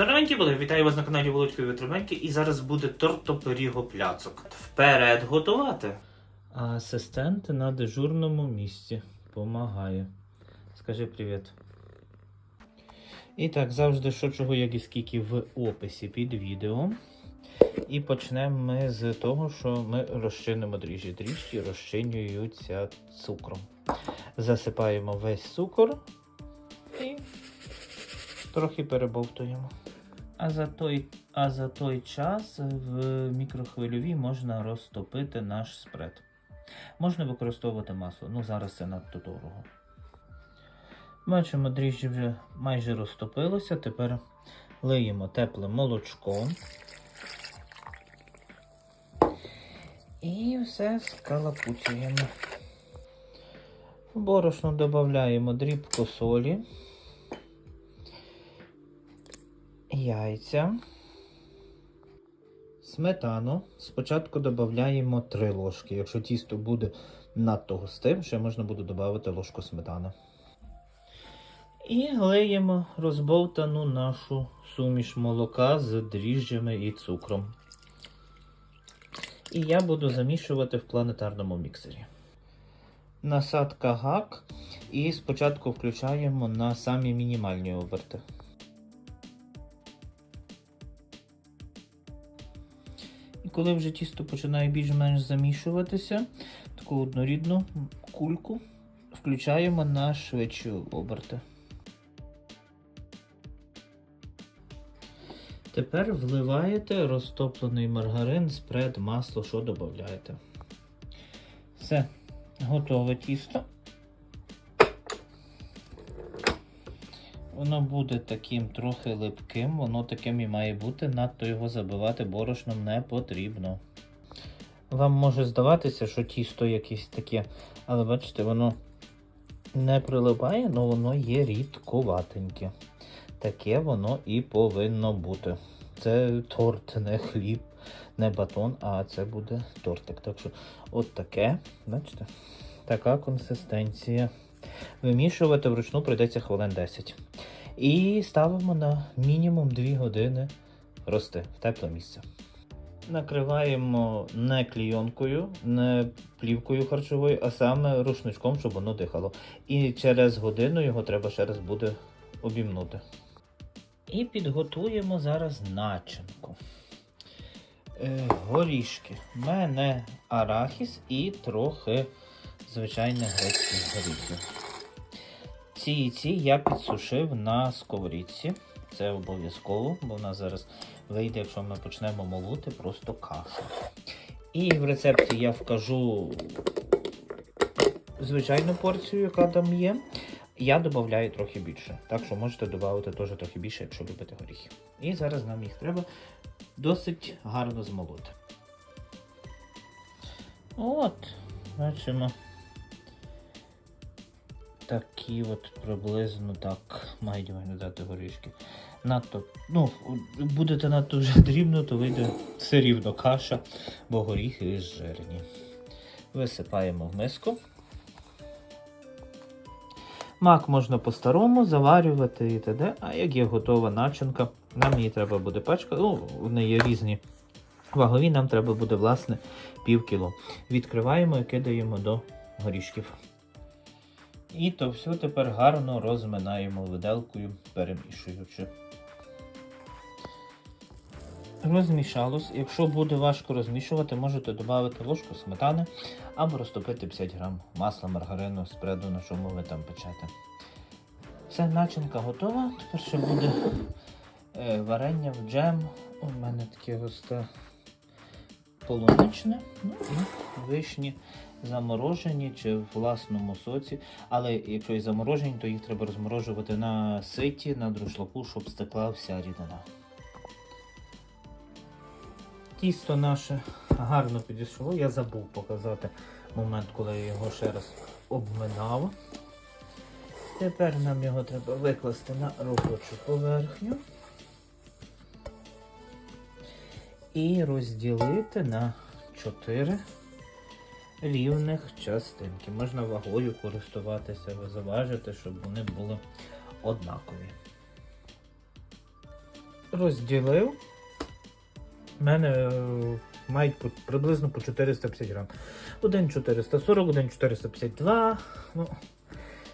Здоровенькі були, вітаю вас на каналі Володькові Витривеньки і зараз буде тортопирігопляцок. Вперед готувати! Асистент на дежурному місці помагає. Скажи привіт. І так, завжди що чого, як і скільки в описі під відео. І почнемо ми з того, що ми розчинимо дріжджі. Дріжджі розчинюються цукром. Засипаємо весь цукор і трохи перебовтуємо. А за той, а за той час в мікрохвильовій можна розтопити наш спред. Можна використовувати масло, ну зараз це надто дорого. Бачимо, дріжджі вже майже розтопилося. Тепер лиємо тепле молочко. І все скалапуцюємо. В борошно додаємо дрібку солі, яйця, сметану. Спочатку додаємо 3 ложки. Якщо тісто буде надто густим, ще можна буде додати ложку сметани. І лиємо розбовтану нашу суміш молока з дріжджами і цукром. І я буду замішувати в планетарному міксері. Насадка гак. І спочатку включаємо на самі мінімальні оберти. Коли вже тісто починає більш-менш замішуватися, таку однорідну кульку включаємо на швидші оберти. Тепер вливаєте розтоплений маргарин, спред, масло, що додаєте. Все, готове тісто. Воно буде таким трохи липким, воно таким і має бути, надто його забивати борошном не потрібно. Вам може здаватися, що тісто якесь таке, але бачите, воно не прилипає, але воно є рідковатеньке. Таке воно і повинно бути. Це торт, не хліб, не батон, а це буде тортик. Так що, от таке, бачите, така консистенція. Вимішувати вручну прийдеться хвилин 10. І ставимо на мінімум 2 години рости в тепле місце. Накриваємо не клійонкою, не плівкою харчовою, а саме рушничком, щоб воно дихало. І через годину його треба ще раз буде обімнути. І підготуємо зараз начинку. Е, горішки. У мене арахіс і трохи звичайних грецьких горіхів. Ці і ці я підсушив на сковорідці. Це обов'язково, бо в нас зараз вийде, якщо ми почнемо молоти, просто каша. І в рецепті я вкажу звичайну порцію, яка там є. Я додаю трохи більше. Так що можете додати теж трохи більше, якщо любите горіхи. І зараз нам їх треба досить гарно змолоти. От, бачимо. Такі от приблизно так мають виглядати горішки. Надто, ну, будете надто вже дрібно, то вийде все рівно каша, бо горіхи жирні. Висипаємо в миску. Мак можна по-старому заварювати і т.д. А як є готова начинка, нам її треба буде пачка. Ну, в неї різні вагові, нам треба буде, власне, пів кіло. Відкриваємо і кидаємо до горішків. І то все тепер гарно розминаємо виделкою, перемішуючи. Розмішалось. Якщо буде важко розмішувати, можете додати ложку сметани або розтопити 50 грам масла, маргарину, спреду, на чому ви там печете. Все, начинка готова. Тепер ще буде е, варення в джем. У мене таке густе полуничне. Ну і вишні заморожені чи в власному соці. Але якщо і заморожені, то їх треба розморожувати на ситі, на друшлаку, щоб стекла вся рідина. Тісто наше гарно підійшло. Я забув показати момент, коли я його ще раз обминав. Тепер нам його треба викласти на робочу поверхню і розділити на 4 рівних частинки. Можна вагою користуватися, заважити, щоб вони були однакові. розділив. У мене е, мають приблизно по 450 грам. Один 440, один 452. Ну,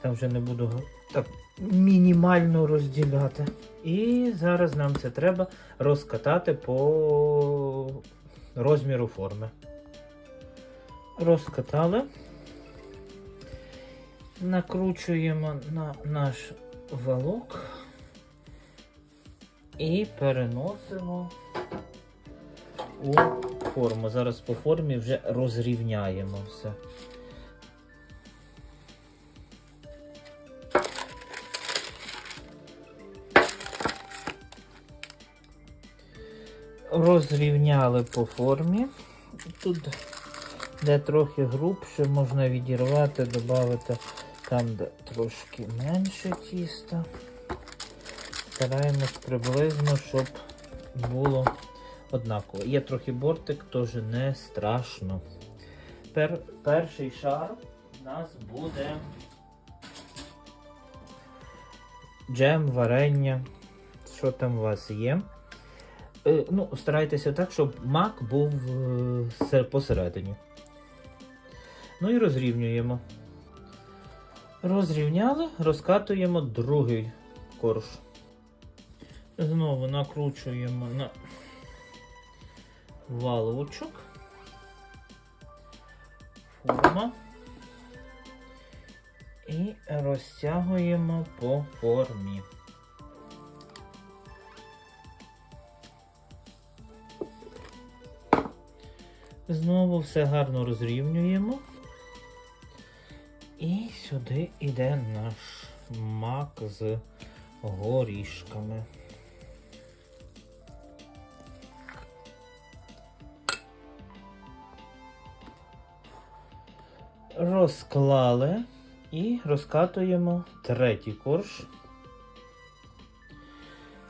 там вже не буду так мінімально розділяти. І зараз нам це треба розкатати по розміру форми. Розкатали. Накручуємо на наш валок і переносимо у форму. Зараз по формі вже розрівняємо все. Розрівняли по формі. Тут, де трохи грубше, можна відірвати, додати там, де трошки менше тіста. Стараємось приблизно, щоб було однаково. Є трохи бортик, теж не страшно. Пер, перший шар у нас буде джем, варення. Що там у вас є? Е, ну, старайтеся так, щоб мак був е, посередині. Ну і розрівнюємо. Розрівняли, розкатуємо другий корж. Знову накручуємо на валочок. Форма. І розтягуємо по формі. Знову все гарно розрівнюємо. Сюди йде наш мак з горішками. Розклали і розкатуємо третій корж.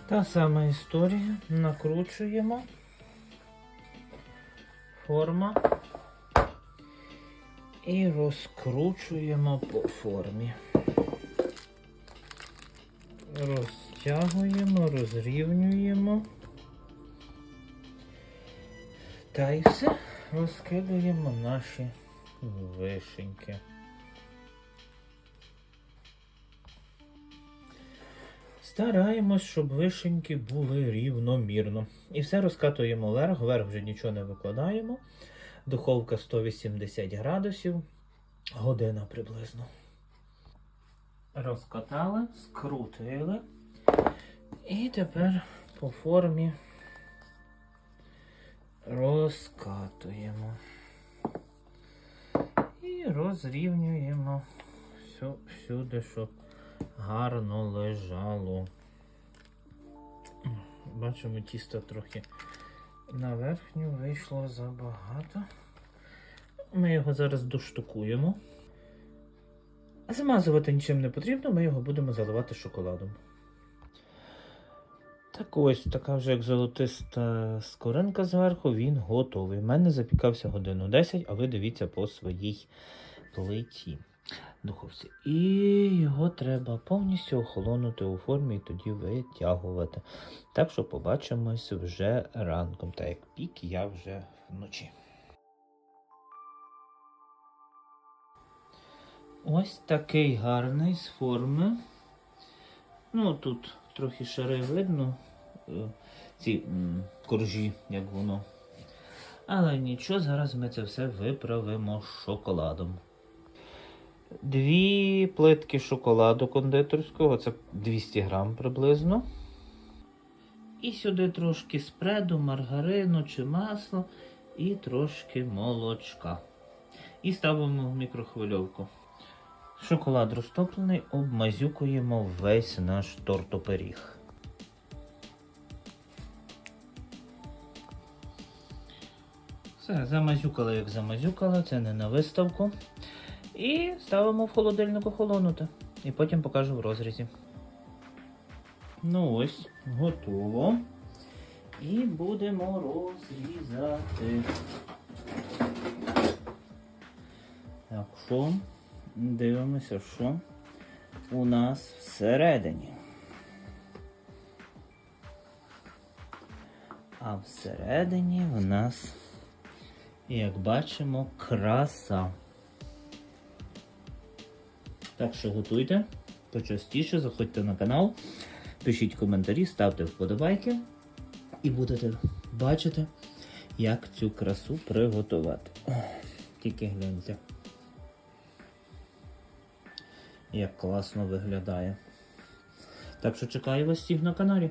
Та сама історія. Накручуємо. Форма. І розкручуємо по формі. Розтягуємо, розрівнюємо. Та і все. Розкидуємо наші вишеньки. Стараємось, щоб вишеньки були рівномірно. І все розкатуємо вверх, вверх вже нічого не викладаємо. Духовка 180 градусів, година приблизно. Розкатали, скрутили. І тепер по формі розкатуємо. І розрівнюємо всю, всюди, щоб гарно лежало. Бачимо, тісто трохи на верхню вийшло забагато. Ми його зараз доштукуємо. Замазувати нічим не потрібно, ми його будемо заливати шоколадом. Так ось така вже як золотиста скоринка зверху, він готовий. У мене запікався годину 10, а ви дивіться по своїй плиті духовці. І його треба повністю охолонути у формі і тоді витягувати. Так що побачимось вже ранком. Так як пік я вже вночі. Ось такий гарний з форми. Ну, тут трохи шари видно, е, ці коржі, як воно. Але нічого, зараз ми це все виправимо шоколадом. Дві плитки шоколаду кондитерського, це 200 грам приблизно. І сюди трошки спреду, маргарину чи масло, і трошки молочка. І ставимо в мікрохвильовку. Шоколад розтоплений, обмазюкуємо весь наш тортопиріг. Все, замазюкали, як замазюкали, це не на виставку. І ставимо в холодильник охолонути. І потім покажу в розрізі. Ну ось, готово. І будемо розрізати. Так, що? Дивимося, що у нас всередині. А всередині в нас, як бачимо, краса. Так що готуйте почастіше, заходьте на канал, пишіть коментарі, ставте вподобайки і будете бачити, як цю красу приготувати. Тільки гляньте. Як класно виглядає. Так що чекаю вас всіх на каналі.